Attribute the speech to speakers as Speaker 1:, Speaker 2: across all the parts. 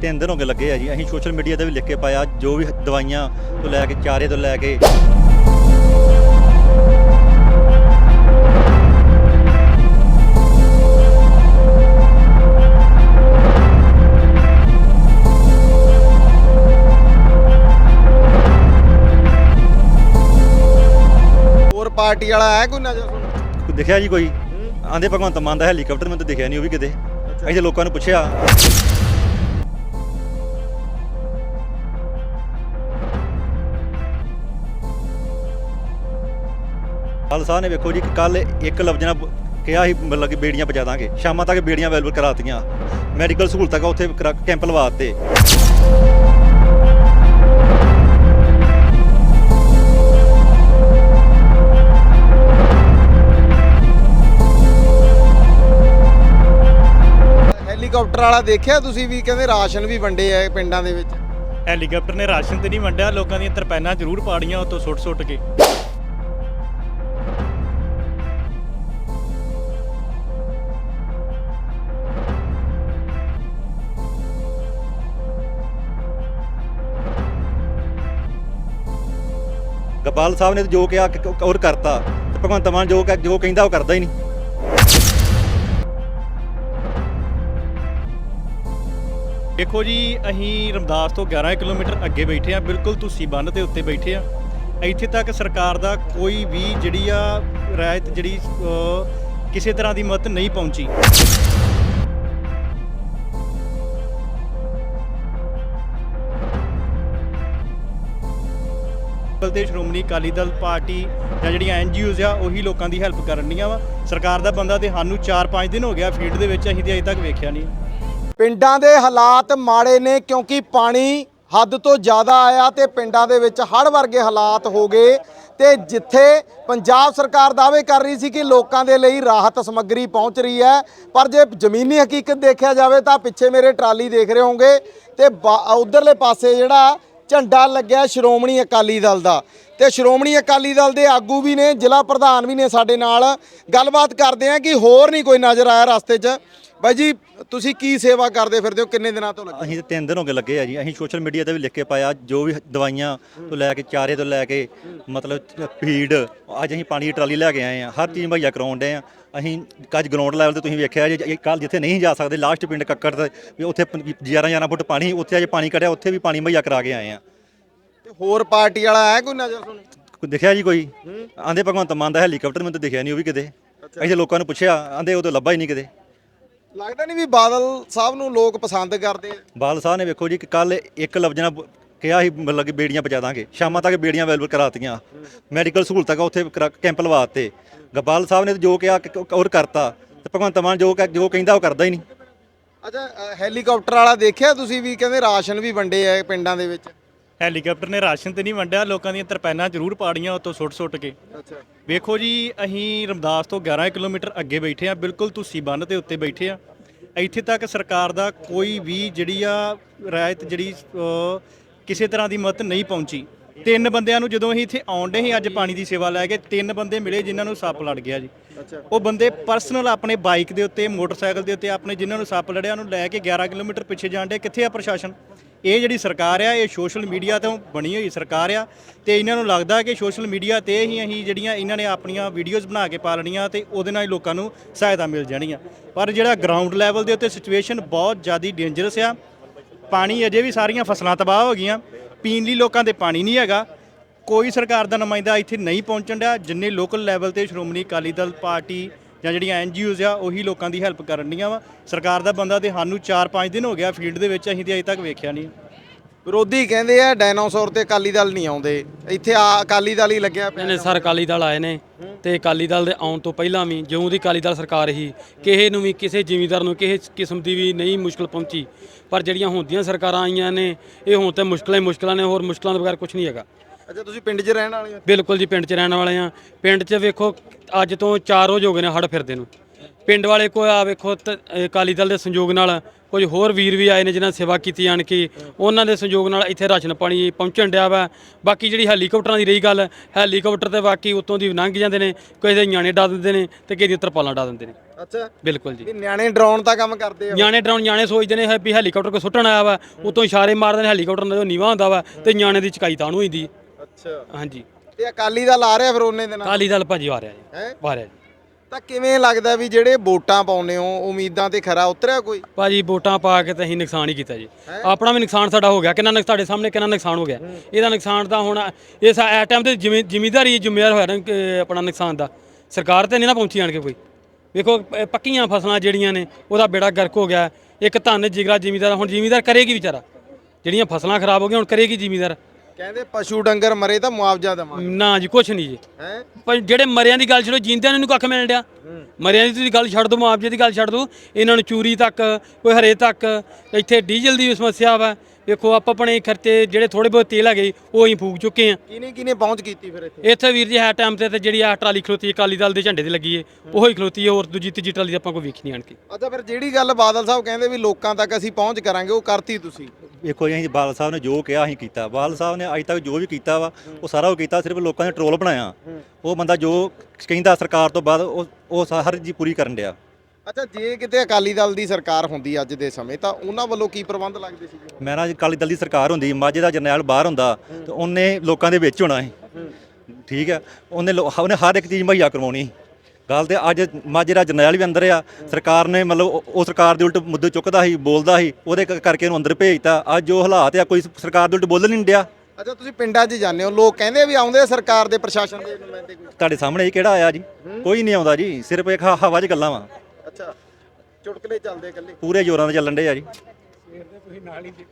Speaker 1: ਤਿੰਨ ਦਿਨ ਹੋ ਗਏ ਲੱਗੇ ਆ ਜੀ। ਅਸੀਂ ਸੋਸ਼ਲ ਮੀਡੀਆ ਤੇ ਵੀ ਲਿਖ ਕੇ ਪਾਇਆ ਜੋ ਵੀ ਦਵਾਈਆਂ ਤੋਂ ਲੈ ਕੇ ਚਾਰੇ ਤੋਂ ਲੈ ਕੇ।
Speaker 2: ਹੋਰ ਪਾਰਟੀ ਵਾਲਾ ਹੈ ਕੋਈ ਨਜ਼ਰ ਤੁਹਾਨੂੰ
Speaker 1: ਕੋਈ ਦਿਖਿਆ ਜੀ ਕੋਈ? ਆਂਦੇ ਭਗਵੰਤ ਮਾਨ ਦਾ ਹੈਲੀਕਾਪਟਰ ਮੈਨੂੰ ਤਾਂ ਦਿਖਿਆ ਨਹੀਂ ਉਹ ਵੀ ਕਿਤੇ। ਅਸੀਂ ਤਾਂ ਲੋਕਾਂ ਨੂੰ ਪੁੱਛਿਆ। ਸਾਹਿਬ ਨੇ ਵੇਖੋ ਜੀ ਕੱਲ ਇੱਕ ਲਫ਼ਜ਼ ਨਾਲ ਕਿਹਾ ਸੀ ਮਤਲਬ ਕਿ ਬੇੜੀਆਂ ਪਹੁੰਚਾ ਦਾਂਗੇ। ਸ਼ਾਮਾਂ ਤੱਕ ਬੇੜੀਆਂ ਅਵੇਲੇਬਲ ਕਰਾਤੀਆਂ। ਮੈਡੀਕਲ ਸਹੂਲਤਾਂ ਕਾ ਉੱਥੇ ਕੈਂਪ ਲਵਾਤੇ
Speaker 2: ਹੈਲੀਕਾਪਟਰ ਵਾਲਾ ਦੇਖਿਆ ਤੁਸੀਂ ਵੀ? ਕਹਿੰਦੇ ਰਾਸ਼ਨ ਵੀ ਵੰਡੇ ਆ ਪਿੰਡਾਂ ਦੇ ਵਿੱਚ।
Speaker 3: ਹੈਲੀਕਾਪਟਰ ਨੇ ਰਾਸ਼ਨ ਤੇ ਨਹੀਂ ਵੰਡਿਆ ਲੋਕਾਂ ਦੀਆਂ ਤਰਪੈਨਾਂ ਜ਼ਰੂਰ ਪਾੜੀਆਂ ਉਤੋਂ ਸੁੱਟ-ਸੁੱਟ ਕੇ।
Speaker 1: ਗਪਾਲ ਸਾਹਿਬ ਨੇ ਜੋ ਕਿਹਾ ਔਰ ਕਰਤਾ, ਤੇ ਭਗਵੰਤ ਮਾਨ ਜੋ ਜੋ ਕਹਿੰਦਾ ਉਹ ਕਰਦਾ ਹੀ ਨਹੀਂ।
Speaker 3: ਦੇਖੋ ਜੀ, ਅਸੀਂ ਰਮਦਾਸ ਤੋਂ 11 ਕਿਲੋਮੀਟਰ ਅੱਗੇ ਬੈਠੇ ਆ ਬਿਲਕੁਲ ਤੁਸੀਂ ਬੰਨ ਦੇ ਉੱਤੇ ਬੈਠੇ ਆ ਇੱਥੇ ਤੱਕ ਸਰਕਾਰ ਦਾ ਕੋਈ ਵੀ ਜਿਹੜੀ ਆ, ਰਾਇਤ ਜਿਹੜੀ ਕਿਸੇ ਤਰ੍ਹਾਂ ਦੀ ਮਦਦ ਨਹੀਂ ਪਹੁੰਚੀ। ਬਲ ਤੇ ਸ਼੍ਰੋਮਣੀ ਅਕਾਲੀ ਦਲ ਪਾਰਟੀ ਜਾਂ ਜਿਹੜੀਆਂ ਐਨਜੀਓਜ਼ ਆ, ਉਹੀ ਲੋਕਾਂ ਦੀ ਹੈਲਪ ਕਰਨ ਵਾ। ਸਰਕਾਰ ਦਾ ਬੰਦਾ ਤੇ ਸਾਨੂੰ 4-5 ਦਿਨ ਹੋ ਗਿਆ ਫੀਲਡ ਦੇ ਵਿੱਚ ਅਸੀਂ ਤੇ ਅਜੇ ਤੱਕ ਵੇਖਿਆ ਨਹੀਂ।
Speaker 2: ਪਿੰਡਾਂ ਦੇ ਹਾਲਾਤ ਮਾੜੇ ਨੇ ਕਿਉਂਕਿ ਪਾਣੀ ਹੱਦ ਤੋਂ ਜ਼ਿਆਦਾ ਆਇਆ ਤੇ ਪਿੰਡਾਂ ਦੇ ਵਿੱਚ ਹੜ੍ਹ ਵਰਗੇ ਹਾਲਾਤ ਹੋ ਗਏ। ਤੇ ਜਿੱਥੇ ਪੰਜਾਬ ਸਰਕਾਰ ਦਾਅਵੇ ਕਰ ਰਹੀ ਸੀ ਕਿ ਲੋਕਾਂ ਦੇ ਲਈ ਰਾਹਤ ਸਮੱਗਰੀ ਪਹੁੰਚ ਰਹੀ ਹੈ, ਪਰ ਜੇ ਜ਼ਮੀਨੀ ਹਕੀਕਤ ਦੇਖਿਆ ਜਾਵੇ ਤਾਂ ਪਿੱਛੇ ਮੇਰੇ ਟਰਾਲੀ ਦੇਖ ਰਹੇ ਹੋਵੋਗੇ ਤੇ ਬਾ- ਉਧਰਲੇ ਪਾਸੇ ਜਿਹੜਾ ਝੰਡਾ ਲੱਗਿਆ ਸ਼੍ਰੋਮਣੀ ਅਕਾਲੀ ਦਲ ਦਾ ਤੇ ਸ਼੍ਰੋਮਣੀ ਅਕਾਲੀ ਦਲ ਦੇ ਆਗੂ ਵੀ ਨੇ, ਜ਼ਿਲ੍ਹਾ ਪ੍ਰਧਾਨ ਵੀ ਨੇ ਸਾਡੇ ਨਾਲ। ਗੱਲਬਾਤ ਕਰਦੇ ਆ ਕਿ ਹੋਰ ਨਹੀਂ ਕੋਈ ਨਜ਼ਰ ਆਇਆ ਰਸਤੇ 'ਚ। ਬਾਈ ਜੀ ਤੁਸੀਂ ਕੀ ਸੇਵਾ ਕਰਦੇ ਫਿਰਦੇ ਹੋ? ਕਿੰਨੇ ਦਿਨਾਂ ਤੋਂ ਲੱਗੇ?
Speaker 1: ਅਸੀਂ ਤਾਂ ਤਿੰਨ ਦਿਨ ਹੋ ਗਏ ਲੱਗੇ ਆ ਜੀ। ਅਸੀਂ ਸੋਸ਼ਲ ਮੀਡੀਆ ਤੇ ਵੀ ਲਿਖ ਕੇ ਪਾਇਆ ਜੋ ਵੀ ਦਵਾਈਆਂ ਤੋਂ ਲੈ ਕੇ ਚਾਰੇ ਤੋਂ ਲੈ ਕੇ ਮਤਲਬ ਫੀਡ ਅੱਜ ਅਸੀਂ ਪਾਣੀ ਦੀ ਟਰਾਲੀ ਲੈ ਕੇ ਆਏ ਆ। ਹਰ ਚੀਜ਼ ਮੁਹੱਈਆ ਕਰਾਉਣ ਡਏ ਆ। ਅਸੀਂ ਅੱਜ ਗਰਾਊਂਡ ਲੈਵਲ ਤੇ ਤੁਸੀਂ ਵੇਖਿਆ ਜੇ ਕੱਲ ਜਿੱਥੇ ਨਹੀਂ ਜਾ ਸਕਦੇ ਲਾਸਟ ਪਿੰਡ ਕੱਕੜ ਤੇ ਵੀ ਉੱਥੇ 11 11 ਫੁੱਟ ਪਾਣੀ ਉੱਥੇ ਅੱਜ ਪਾਣੀ ਕੱਢਿਆ ਉੱਥੇ ਵੀ ਪਾਣੀ ਮੁਹੱਈਆ ਕਰਾ ਕੇ ਆਏ ਆ।
Speaker 2: ਤੇ ਹੋਰ ਪਾਰਟੀ ਵਾਲਾ ਹੈ ਕੋਈ ਨਜ਼ਰ ਤੁਹਾਨੂੰ
Speaker 1: ਕੋਈ ਦਿਖਿਆ ਜੀ ਕੋਈ? ਆਂਦੇ ਭਗਵੰਤ ਮਾਨ ਦਾ ਹੈਲੀਕਾਪਟਰ ਮੈਨੂੰ ਤਾਂ ਦਿਖਿਆ ਨਹੀਂ ਉਹ ਵੀ ਕਿਤੇ। ਅਸੀਂ ਲੋਕਾਂ ਨੂੰ ਪੁੱਛਿਆ ਆਂਦੇ ਉਹ ਤਾਂ ਲੱਭਾ ਹੀ ਨਹੀਂ ਕਿਤੇ।
Speaker 2: ਲੱਗਦਾ ਨਹੀਂ ਵੀ ਬਾਦਲ ਸਾਹਿਬ ਨੂੰ ਲੋਕ ਪਸੰਦ ਕਰਦੇ ਆ?
Speaker 1: ਬਾਲ ਸਾਹਿਬ ਨੇ ਵੇਖੋ ਜੀ ਕੱਲ ਇੱਕ ਲਫ਼ਜ਼ ਨਾਲ ਕਿਹਾ ਸੀ ਮਤਲਬ ਕਿ ਬੇੜੀਆਂ ਪਹੁੰਚਾ ਦਾਂਗੇ। ਸ਼ਾਮਾਂ ਤੱਕ ਬੇੜੀਆਂ ਅਵੇਲੇਬਲ ਕਰਾਤੀਆਂ। ਮੈਡੀਕਲ ਸਹੂਲਤਾਂ ਕਾ ਉੱਥੇ ਕਰਾ- ਕੈਂਪ ਲਵਾਤੇ ਗਪਾਲ ਸਾਹਿਬ ਨੇ ਤਾਂ ਜੋ ਕਿਹਾ ਕਿ- ਔਰ ਕਰਤਾ। ਤੇ ਭਗਵੰਤ ਮਾਨ ਜੋ ਕਹਿ- ਜੋ ਕਹਿੰਦਾ ਉਹ ਕਰਦਾ ਹੀ ਨਹੀਂ।
Speaker 2: ਅੱਛਾ ਅ, ਹੈਲੀਕਾਪਟਰ ਵਾਲਾ ਦੇਖਿਆ ਤੁਸੀਂ ਵੀ? ਕਹਿੰਦੇ ਰਾਸ਼ਨ ਵੀ ਵੰਡੇ ਆ ਪਿੰਡਾਂ ਦੇ ਵਿੱਚ।
Speaker 3: ਹੈਲੀਕਾਪਟਰ ਨੇ ਰਾਸ਼ਨ ਤੇ ਨਹੀਂ ਵੰਡਿਆ ਲੋਕਾਂ ਦੀਆਂ ਤਰਪੈਨਾਂ ਜ਼ਰੂਰ ਪਾੜੀਆਂ ਉਤੋਂ ਸੁੱਟ-ਸੁੱਟ ਕੇ।
Speaker 2: ਅੱਛਾ।
Speaker 3: ਵੇਖੋ ਜੀ ਅਸੀਂ ਰਮਦਾਸ ਤੋਂ 11 ਕਿਲੋਮੀਟਰ ਅੱਗੇ ਬੈਠੇ ਆ ਬਿਲਕੁਲ ਤੁਸੀਂ ਬੰਨ ਦੇ ਉੱਤੇ ਬੈਠੇ ਆ ਇੱਥੇ ਤੱਕ ਸਰਕਾਰ ਦਾ ਕੋਈ ਵੀ ਜਿਹੜੀ ਆ ਰਾਇਤ ਜਿਹੜੀ ਕਿਸੇ ਤਰ੍ਹਾਂ ਦੀ ਮਦਦ ਨਹੀਂ ਪਹੁੰਚੀ। ਤਿੰਨ ਬੰਦਿਆਂ ਨੂੰ ਜਦੋਂ ਅਸੀਂ ਇੱਥੇ ਆਉਂਦੇ ਸੀ ਅੱਜ ਪਾਣੀ ਦੀ ਸੇਵਾ ਲੈ ਕੇ ਤਿੰਨ ਬੰਦੇ ਮਿਲੇ ਜਿਨ੍ਹਾਂ ਨੂੰ ਸੱਪ ਲੜ ਗਿਆ ਜੀ। ਉਹ ਬੰਦੇ ਪਰਸਨਲ ਆਪਣੇ ਬਾਈਕ ਦੇ ਉੱਤੇ ਮੋਟਰਸਾਈਕਲ ਦੇ ਉੱਤੇ ਆਪਣੇ ਜਿਨ੍ਹਾਂ ਨੂੰ ਸੱਪ ਲੜਿਆ ਉਹਨੂੰ ਲੈ ਕੇ 11 ਕਿਲੋਮੀਟਰ ਪਿੱਛੇ ਜਾਣ ਦੇ ਕਿੱਥੇ ਆ ਪ੍ਰਸ਼ਾਸਨ? ਇਹ ਜਿਹੜੀ ਸਰਕਾਰ ਆ, ਇਹ ਸੋਸ਼ਲ ਮੀਡੀਆ ਤੋਂ ਬਣੀ ਹੋਈ ਸਰਕਾਰ ਆ ਤੇ ਇਹਨਾਂ ਨੂੰ ਲੱਗਦਾ ਕਿ ਸੋਸ਼ਲ ਮੀਡੀਆ ਤੇ ਹੀ ਅਸੀਂ ਜਿਹੜੀਆਂ ਇਹਨਾਂ ਨੇ ਆਪਣੀਆਂ ਵੀਡੀਓਜ਼ ਬਣਾ ਕੇ ਪਾ ਲੈਣੀਆਂ ਤੇ ਉਹਦੇ ਨਾਲ ਹੀ ਲੋਕਾਂ ਨੂੰ ਸਹਾਇਤਾ ਮਿਲ ਜਾਣੀਆਂ ਪਰ ਜਿਹੜਾ ਗਰਾਊਂਡ ਲੈਵਲ ਦੇ ਉੱਤੇ ਸਿਚੁਏਸ਼ਨ ਬਹੁਤ ਜ਼ਿਆਦਾ ਡੇਂਜਰਸ ਆ। ਪਾਣੀ ਅਜੇ ਵੀ ਸਾਰੀਆਂ ਫਸਲਾਂ ਤਬਾਹ ਹੋ ਗਈਆਂ, ਪੀਣ ਲਈ ਲੋਕਾਂ ਦੇ ਪਾਣੀ ਨਹੀਂ ਹੈਗਾ। ਕੋਈ ਸਰਕਾਰ ਦਾ ਨੁਮਾਇੰਦਾ ਇੱਥੇ ਨਹੀਂ ਪਹੁੰਚਣ ਡਿਆ। ਜਿੰਨੇ ਲੋਕਲ ਲੈਵਲ ਤੇ ਸ਼੍ਰੋਮਣੀ ਅਕਾਲੀ ਦਲ, ਪਾਰਟੀ ਜਾਂ ਜਿਹੜੀਆਂ ਐਨਜੀਓਜ਼ ਆ ਉਹੀ ਲੋਕਾਂ ਦੀ ਹੈਲਪ ਕਰਨ ਡੀਆਂ ਵਾ। ਸਰਕਾਰ ਦਾ ਬੰਦਾ ਤੇ ਸਾਨੂੰ 4-5 ਦਿਨ ਹੋ ਗਿਆ ਫੀਲਡ ਦੇ ਵਿੱਚ ਅਸੀਂ ਤੇ ਅਜੇ ਤੱਕ ਵੇਖਿਆ ਨਹੀਂ
Speaker 2: ਵਿਰੋਧੀ ਕਹਿੰਦੇ ਆ ਡਾਇਨਾਸੌਰ ਤੇ ਅਕਾਲੀ ਦਲ ਨਹੀਂ ਆਉਂਦੇ। ਇੱਥੇ ਆ ਅਕਾਲੀ ਦਲ ਹੀ ਲੱਗਿਆ ਪਿਆ।
Speaker 4: ਨੇ ਸਰ ਅਕਾਲੀ ਦਲ ਆਏ ਨੇ ਤੇ ਅਕਾਲੀ ਦਲ ਦੇ ਆਉਣ ਤੋਂ ਪਹਿਲਾਂ ਵੀ ਜਿਉਂ ਦੀ ਅਕਾਲੀ ਦਲ ਸਰਕਾਰ ਹੀ ਕਿਸੇ ਨੂੰ ਵੀ ਕਿਸੇ ਜ਼ਿਮੀਂਦਾਰ ਨੂੰ ਕਿਸੇ ਕਿਸਮ ਦੀ ਵੀ ਨਹੀਂ ਮੁਸ਼ਕਲ ਪਹੁੰਚੀ। ਪਰ ਜਿਹੜੀਆਂ ਹੁੰਦੀਆਂ ਸਰਕਾਰਾਂ ਆਈਆਂ ਨੇ ਇਹ ਹੁਣ ਤੇ ਮੁਸ਼ਕਲਾਂ ਹੀ ਮੁਸ਼ਕਲਾਂ ਨੇ ਹੋਰ ਮੁਸ਼ਕਲਾਂ ਤੋਂ ਬਗੈਰ ਕੁਝ ਨਹੀਂ ਹੈਗਾ।
Speaker 2: ਅੱਛਾ ਤੁਸੀਂ ਪਿੰਡ 'ਚ ਰਹਿਣ ਵਾਲੇ ਹੋ?
Speaker 4: ਬਿਲਕੁਲ ਜੀ ਪਿੰਡ 'ਚ ਰਹਿਣ ਵਾਲੇ ਆ ਪਿੰਡ 'ਚ ਵੇਖੋ ਅੱਜ ਤੋਂ 4 ਰੋਜ਼ ਹੋ ਗਏ ਨੇ ਹੜ ਫਿਰਦੇ ਨੂੰ। ਪਿੰਡ ਵਾਲੇ ਕੋਈ ਆ ਵੇਖੋ ਅਕਾਲੀ ਦਲ ਦੇ ਸੰਯੋਗ ਨਾਲ ਕੁਝ ਹੋਰ ਵੀਰ ਵੀ ਆਏ ਨੇ ਜਿਨ੍ਹਾਂ ਨੇ ਸੇਵਾ ਕੀਤੀ ਆਣ ਕੇ ਉਹਨਾਂ ਦੇ ਸੰਯੋਗ ਨਾਲ ਇੱਥੇ ਰਾਸ਼ਨ ਪਾਣੀ ਪਹੁੰਚਣ ਡਿਆ ਵਾ। ਬਾਕੀ ਜਿਹੜੀ ਹੈਲੀਕਾਪਟਰਾਂ ਦੀ ਰਹੀ ਗੱਲ ਹੈਲੀਕਾਪਟਰ ਤੇ ਬਾਕੀ ਉਤੋਂ ਦੀ ਲੰਘ ਜਾਂਦੇ ਨੇ ਕਿਸੇ ਦੇ ਨਿਆਣੇ ਡਾ ਦਿੰਦੇ ਨੇ ਤੇ ਕਿਸੇ ਦੀਆਂ ਤਰਪਾਲਾਂ ਡਾ ਦਿੰਦੇ ਨੇ।
Speaker 2: ਅੱਛਾ।
Speaker 4: ਬਿਲਕੁਲ ਜੀ।
Speaker 2: ਨਿਆਣੇ ਡਰਾਉਣ ਦਾ ਕੰਮ ਕਰਦੇ ਆ।
Speaker 4: ਨਿਆਣੇ ਡਰਾਉਣ ਨਿਆਣੇ ਸੋਚਦੇ ਨੇ ਵੀ ਹੈਲੀਕਾਪਟਰ ਕੋ ਸੁੱਟਣ ਆਇਆ ਵਾ ਉਤੋਂ ਇਸ਼ਾਰੇ ਮਾਰਦੇ ਨੇ ਹੈਲੀਕਾਪਟਰ ਨਾਲ ਨੀਵਾ ਹੁੰਦਾ ਵਾ ਤੇ ਨਿਆਣੇ ਦੀ ਚਕਾਈ ਤਾਂ ਨੂੰ ਹੁੰਦੀ।
Speaker 2: ਅੱਛਾ।
Speaker 4: ਹਾਂਜੀ।
Speaker 2: ਤੇ ਅਕਾਲੀ ਦਲ ਆ ਰਿਹਾ ਫਿਰ ਉਹਨੇ ਦੇ ਨਾਲ
Speaker 4: ਅਕਾਲੀ ਦਲ ਭਾਜੀ ਆ ਰਿਹਾ ਜੀ।
Speaker 2: ਹੈ?
Speaker 4: ਆ ਰਿਹਾ ਜੀ।
Speaker 2: ਤਾਂ ਕਿਵੇਂ ਲੱਗਦਾ ਵੀ ਜਿਹੜੇ ਵੋਟਾਂ ਪਾਉਨੇ ਹੋ ਉਮੀਦਾਂ ਤੇ ਖਰਾ ਉਤਰਿਆ ਕੋਈ?
Speaker 4: ਭਾਜੀ ਵੋਟਾਂ ਪਾ ਕੇ ਤਾਂ ਅਸੀਂ ਨੁਕਸਾਨ ਹੀ ਕੀਤਾ ਜੀ। ਆਪਣਾ ਵੀ ਨੁਕਸਾਨ ਸਾਡਾ ਹੋ ਗਿਆ। ਕਿੰਨਾ ਨੁਕਸ ਤੁਹਾਡੇ ਸਾਹਮਣੇ ਕਿੰਨਾ ਨੁਕਸਾਨ ਹੋ ਗਿਆ? ਇਹਦਾ ਨੁਕਸਾਨ ਤਾਂ ਹੁਣ ਇਸ ਐ ਟਾਈਮ ਤੇ ਜਿਵੇਂ ਜ਼ਿਮੀਦਾਰੀ ਜ਼ਿੰਮੇਵਾਰ ਹੋਇਆ ਨਾ ਕਿ ਆਪਣਾ ਨੁਕਸਾਨ ਦਾ। ਸਰਕਾਰ ਤੇ ਨਹੀਂ ਨਾ ਪਹੁੰਚੀ ਆਣ ਕੇ ਕੋਈ। ਵੇਖੋ ਪ- ਪੱਕੀਆਂ ਫਸਲਾਂ ਜਿਹੜੀਆਂ ਨੇ ਉਹਦਾ ਬੇੜਾ ਗਰਕ ਹੋ ਗਿਆ। ਇੱਕ ਧੰਨ ਜਿਗਰਾ ਜ਼ਿਮੀਦਾਰ ਹੁਣ ਜ਼ਿਮੀਦਾਰ ਕਰੇਗੀ ਵਿਚਾਰਾ। ਜਿਹੜੀਆਂ ਫਸਲਾਂ ਖਰਾਬ ਹੋ ਗਈਆਂ ਹੁਣ ਕਰੇਗੀ ਜ਼ਿਮੀਦਾਰ।
Speaker 2: ਕਹਿੰਦੇ ਪਸ਼ੂ ਡੰਗਰ ਮਰੇ ਤਾਂ ਮੁਆਵਜ਼ਾ ਦੇਵਾਂਗੇ।
Speaker 4: ਨਾ ਜੀ ਕੁਛ ਨਹੀਂ ਜੀ।
Speaker 2: ਹੈ?
Speaker 4: ਪਰ ਜਿਹੜੇ ਮਰਿਆਂ ਦੀ ਗੱਲ ਛੱਡੋ ਜਿੰਦਿਆਂ ਨੂੰ ਕੱਖ ਮਿਲਣ ਡਿਆ। ਮਰਿਆਂ ਦੀ ਤੁਸੀਂ ਗੱਲ ਛੱਡ ਦੋ ਮੁਆਵਜ਼ੇ ਦੀ ਗੱਲ ਛੱਡ ਦੋ। ਇਹਨਾਂ ਨੂੰ ਚੂਰੀ ਤੱਕ ਕੋਈ ਹਰੇ ਤੱਕ ਇੱਥੇ ਡੀਜ਼ਲ ਦੀ ਵੀ ਸਮੱਸਿਆ ਵਾ। ਵੇਖੋ ਆਪ ਆਪਣੇ ਖਰਚੇ ਜਿਹੜੇ ਥੋੜੇ ਬਹੁਤ ਤੇਲ ਹੈਗੇ ਉਹ ਅਸੀਂ ਫੂਕ ਚੁੱਕੇ ਆ
Speaker 2: ਕਿਨੇ ਕਿਨੇ ਪਹੁੰਚ ਕੀਤੀ ਫਿਰ ਇੱਥੇ?
Speaker 4: ਇੱਥੇ ਵੀਰ ਜੀ ਹੈ ਟਾਈਮ ਤੇ ਤੇ ਜਿਹੜੀ ਆ ਟਰਾਲੀ ਖਲੋਤੀ ਹੈ ਅਕਾਲੀ ਦਲ ਦੇ ਝੰਡੇ ਤੇ ਲੱਗੀ ਏ ਉਹੀ ਖਲੋਤੀ ਹੈ ਹੋਰ ਦੂਜੀ ਤੀਜੀ ਟਰਾਲੀ ਆਪਾਂ ਕੋਈ ਵੇਖੀ ਨਹੀਂ ਆਣ ਕੇ।
Speaker 2: ਅੱਛਾ ਫਿਰ ਜਿਹੜੀ ਗੱਲ ਬਾਦਲ ਸਾਹਿਬ ਕਹਿੰਦੇ ਵੀ ਲੋਕਾਂ ਤੱਕ ਅਸੀਂ ਪਹੁੰਚ ਕਰਾਂਗੇ ਉਹ ਕਰਤੀ ਤੁਸੀਂ?
Speaker 1: ਵੇਖੋ ਜੀ ਅਸੀਂ ਬਾਦਲ ਸਾਹਿਬ ਨੇ ਜੋ ਕਿਹਾ ਅਸੀਂ ਕੀਤਾ। ਬਾਦਲ ਸਾਹਿਬ ਨੇ ਅੱਜ ਤੱਕ ਜੋ ਵੀ ਕੀਤਾ ਵਾ ਉਹ ਸਾਰਾ ਉਹ ਕੀਤਾ ਸਿਰਫ ਲੋਕਾਂ ਨੇ ਟਰੋਲ ਬਣਾਇਆ। ਉਹ ਬੰਦਾ ਜੋ ਕਹਿੰਦਾ ਸਰਕਾਰ ਤੋਂ ਬਾਅਦ ਉਹ ਉਹ ਹਰ ਜੀ ਪੂਰੀ ਕਰਨ ਡਿਆ।
Speaker 2: ਅੱਛਾ ਜੇ ਕਿਤੇ ਅਕਾਲੀ ਦਲ ਦੀ ਸਰਕਾਰ ਹੁੰਦੀ ਅੱਜ ਦੇ ਸਮੇਂ ਤਾਂ ਉਹਨਾਂ ਵੱਲੋਂ ਕੀ ਪ੍ਰਬੰਧ ਲੱਗਦੇ ਸੀਗੇ
Speaker 1: ਮੈਂ ਨਾ ਅਕਾਲੀ ਦਲ ਦੀ ਸਰਕਾਰ ਹੁੰਦੀ ਮਾਝੇ ਦਾ ਜਰਨੈਲ ਬਾਹਰ ਹੁੰਦਾ ਤੇ ਉਹਨੇ ਲੋਕਾਂ ਦੇ ਵਿੱਚ ਹੋਣਾ ਸੀ। ਠੀਕ ਹੈ ਉਹਨੇ ਉਹਨੇ ਹਰ ਇੱਕ ਚੀਜ਼ ਮੁਹੱਈਆ ਕਰਵਾਉਣੀ ਗੱਲ ਤੇ ਅੱਜ ਮਾਝੇ ਦਾ ਜਰਨੈਲ ਵੀ ਅੰਦਰ ਆ ਸਰਕਾਰ ਨੇ ਮਤਲਬ ਉਹ ਸਰਕਾਰ ਦੇ ਉਲਟ ਮੁੱਦੇ ਚੁੱਕਦਾ ਸੀ ਬੋਲਦਾ ਸੀ ਉਹਦੇ ਕਰਕੇ ਉਹਨੂੰ ਅੰਦਰ ਭੇਜਤਾ। ਅੱਜ ਜੋ ਹਾਲਾਤ ਆ ਕੋਈ ਸਰਕਾਰ ਦੇ ਉਲਟ ਬੋਲਣ ਨਹੀਂ ਡਿਆ।
Speaker 2: ਅੱਛਾ ਤੁਸੀਂ ਪਿੰਡਾਂ 'ਚ ਜਾਂਦੇ ਹੋ ਲੋਕ ਕਹਿੰਦੇ ਵੀ ਆਉਂਦੇ ਸਰਕਾਰ ਦੇ ਪ੍ਰਸ਼ਾਸਨ ਦੇ ਨੁਮਾਇੰਦੇ ਕੋਈ
Speaker 1: ਤੁਹਾਡੇ ਸਾਹਮਣੇ ਕਿਹੜਾ ਆਇਆ ਜੀ? ਕੋਈ ਨਹੀਂ ਆਉਂਦਾ ਜੀ ਸਿਰਫ ਇੱਕ ਹਵਾ 'ਚ ਗੱਲਾਂ ਵਾ।
Speaker 2: ਅੱਛਾ। ਚੁਟਕਲੇ ਚੱਲਦੇ ਇਕੱਲੇ।
Speaker 1: ਪੂਰੇ ਜ਼ੋਰਾਂ ਦੇ ਚੱਲਣ ਡੇ ਆ ਜੀ।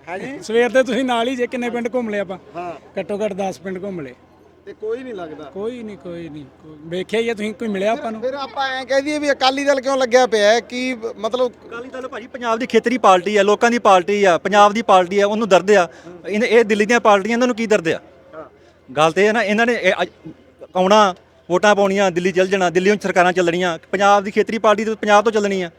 Speaker 2: ਹਾਂਜੀ।
Speaker 5: ਸਵੇਰ ਦੇ ਤੁਸੀਂ ਨਾਲ ਹੀ ਜੇ ਕਿੰਨੇ ਪਿੰਡ ਘੁੰਮ ਲਏ ਆਪਾਂ?
Speaker 2: ਹਾਂ।
Speaker 5: ਘੱਟੋ ਘੱਟ 10 ਪਿੰਡ ਘੁੰਮ ਲਏ।
Speaker 2: ਤੇ ਕੋਈ ਨਹੀਂ ਲੱਗਦਾ।
Speaker 5: ਕੋਈ ਨਹੀਂ ਕੋਈ ਨਹੀਂ। ਕੋਈ- ਵੇਖਿਆ ਹੀ ਆ ਤੁਸੀਂ ਕੋਈ ਮਿਲਿਆ ਆਪਾਂ ਨੂੰ?
Speaker 2: ਫਿਰ ਆਪਾਂ ਐਂ ਕਹਿ ਦਈਏ ਵੀ ਅਕਾਲੀ ਦਲ ਕਿਉਂ ਲੱਗਿਆ ਪਿਆ ਹੈ? ਕਿ ਮਤਲਬ
Speaker 1: ਅਕਾਲੀ ਦਲ ਭਾਜੀ ਪੰਜਾਬ ਦੀ ਖੇਤਰੀ ਪਾਰਟੀ ਆ ਲੋਕਾਂ ਦੀ ਪਾਰਟੀ ਆ ਪੰਜਾਬ ਦੀ ਪਾਰਟੀ ਆ ਉਹਨੂੰ ਦਰਦ ਆ। ਇਹ ਇਹ ਦਿੱਲੀ ਦੀਆਂ ਪਾਰਟੀਆਂ ਇਹਨਾਂ ਨੂੰ ਕੀ ਦਰਦ ਆ? ਗੱਲ ਤੇ ਇਹ ਨਾ ਇਹਨਾਂ ਨੇ ਇਹ ਅੱਜ ਆਉਣਾ ਵੋਟਾਂ ਪਾਉਣੀਆਂ, ਦਿੱਲੀ ਚੱਲ ਜਾਣਾ ਦਿੱਲੀੋਂ ਸਰਕਾਰਾਂ ਚੱਲਣੀਆਂ, ਪੰਜਾਬ ਦੀ ਖੇਤਰੀ ਪਾਰਟੀ ਤੇ ਪੰਜਾਬ ਤੋਂ ਚੱਲਣੀ ਆ।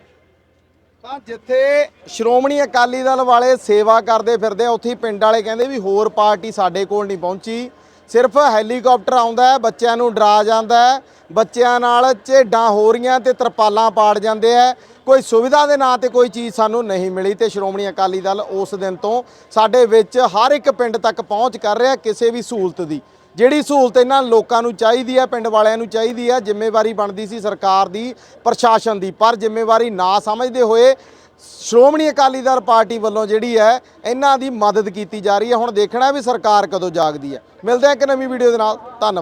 Speaker 2: ਤਾਂ ਜਿੱਥੇ ਸ਼੍ਰੋਮਣੀ ਅਕਾਲੀ ਦਲ ਵਾਲੇ ਸੇਵਾ ਕਰਦੇ ਫਿਰਦੇ ਆ, ਉੱਥੇ ਹੀ ਪਿੰਡ ਵਾਲੇ ਕਹਿੰਦੇ ਵੀ ਹੋਰ ਪਾਰਟੀ ਸਾਡੇ ਕੋਲ ਨਹੀਂ ਪਹੁੰਚੀ। ਸਿਰਫ ਹੈਲੀਕਾਪਟਰ ਆਉਂਦਾ ਹੈ, ਬੱਚਿਆਂ ਨੂੰ ਡਰਾ ਜਾਂਦਾ ਹੈ, ਬੱਚਿਆਂ ਨਾਲ ਝੇਡਾਂ ਹੋ ਰਹੀਆਂ ਤੇ ਤਰਪਾਲਾਂ ਪਾੜ ਜਾਂਦੇ ਆ। ਕੋਈ ਸੁਵਿਧਾ ਦੇ ਨਾਂ ਤੇ ਕੋਈ ਚੀਜ਼ ਸਾਨੂੰ ਨਹੀਂ ਮਿਲੀ ਤੇ ਸ਼੍ਰੋਮਣੀ ਅਕਾਲੀ ਦਲ ਉਸ ਦਿਨ ਤੋਂ ਸਾਡੇ ਵਿੱਚ ਹਰ ਇੱਕ ਪਿੰਡ ਤੱਕ ਪਹੁੰਚ ਕਰ ਰਿਹਾ ਕਿਸੇ ਵੀ ਸਹੂਲਤ ਦੀ। ਜਿਹੜੀ ਸਹੂਲਤ ਇਹਨਾਂ ਲੋਕਾਂ ਨੂੰ ਚਾਹੀਦੀ ਹੈ, ਪਿੰਡ ਵਾਲਿਆਂ ਨੂੰ ਚਾਹੀਦੀ ਹੈ, ਜ਼ਿੰਮੇਵਾਰੀ ਬਣਦੀ ਸੀ ਸਰਕਾਰ ਦੀ, ਪ੍ਰਸ਼ਾਸਨ ਦੀ। ਪਰ ਜ਼ਿੰਮੇਵਾਰੀ ਨਾ ਸਮਝਦੇ ਹੋਏ ਸ਼੍ਰੋਮਣੀ ਅਕਾਲੀ ਦਲ ਪਾਰਟੀ ਵੱਲੋਂ ਜਿਹੜੀ ਹੈ, ਇਹਨਾਂ ਦੀ ਮਦਦ ਕੀਤੀ ਜਾ ਰਹੀ ਹੈ। ਹੁਣ ਦੇਖਣਾ ਵੀ ਸਰਕਾਰ ਕਦੋਂ ਜਾਗਦੀ ਹੈ। ਮਿਲਦੇ ਹਾਂ ਇੱਕ ਨਵੀਂ ਵੀਡੀਓ ਦੇ ਨਾਲ। ਧੰਨਵਾਦ।